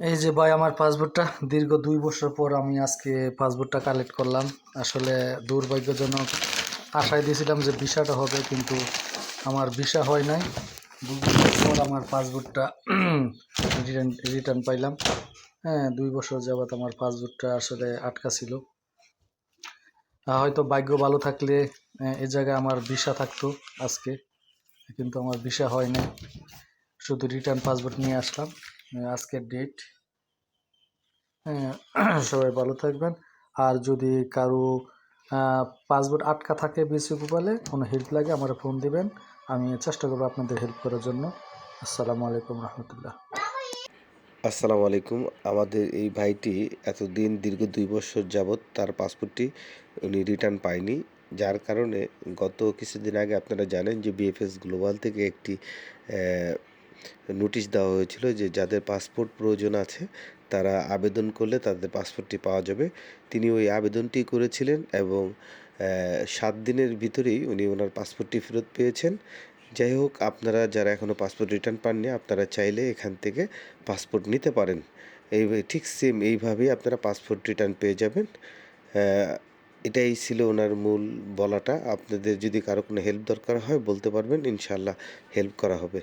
এই যে ভাই, আমার পাসপোর্টটা দীর্ঘ দুই বছর পর আমি আজকে পাসপোর্টটা কালেক্ট করলাম। আসলে দুর্ভাগ্যজনক আশায় দিয়েছিলাম যে ভিসাটা হবে, কিন্তু আমার ভিসা হয় নাই। দুই বছর পর আমার পাসপোর্টটা রিটার্ন রিটার্ন পাইলাম। হ্যাঁ দুই বছর যাবত আমার পাসপোর্টটা আসলে আটকা ছিল। হয়তো ভাগ্য ভালো থাকলে এ জায়গায় আমার ভিসা থাকতো আজকে, কিন্তু আমার ভিসা হয় নাই। শুধু রিটার্ন পাসপোর্ট নিয়ে আসলাম। আজকের ডেট হ্যাঁ সবাই ভালো থাকবেন। আর যদি কারও পাসপোর্ট আটকা থাকে বিসি গোপালে কোনো হেল্প লাগে, আমার ফোন দিবেন। আমি চেষ্টা করব আপনাদের হেল্প করার জন্য। আসসালামু আলাইকুম রহমতুল্লাহ। আসসালামু আলাইকুম। আমাদের এই ভাইটি এতদিন, দীর্ঘ দুই বছর যাবৎ তার পাসপোর্টটি উনি রিটার্ন পায়নি। যার কারণে গত কিছুদিন আগে আপনারা জানেন যে বিএফএস গ্লোবাল থেকে একটি নোটিশ দেওয়া হয়েছিল যে যাদের পাসপোর্ট প্রয়োজন আছে, তারা আবেদন করলে তাদের পাসপোর্টটি পাওয়া যাবে। তিনি ওই আবেদনটি করেছিলেন এবং সাত দিনের ভিতরেই উনি ওনার পাসপোর্টটি ফেরত পেয়েছেন। যাই হোক, আপনারা যারা এখনও পাসপোর্ট রিটার্ন পাননি, আপনারা চাইলে এখান থেকে পাসপোর্ট নিতে পারেন। এই, ঠিক সেম এইভাবেই আপনারা পাসপোর্ট রিটার্ন পেয়ে যাবেন। এটাই ছিল ওনার মূল বলাটা। আপনাদের যদি কারও কোনো হেল্প দরকার হয়, বলতে পারবেন ইনশাল্লাহ হেল্প করা হবে।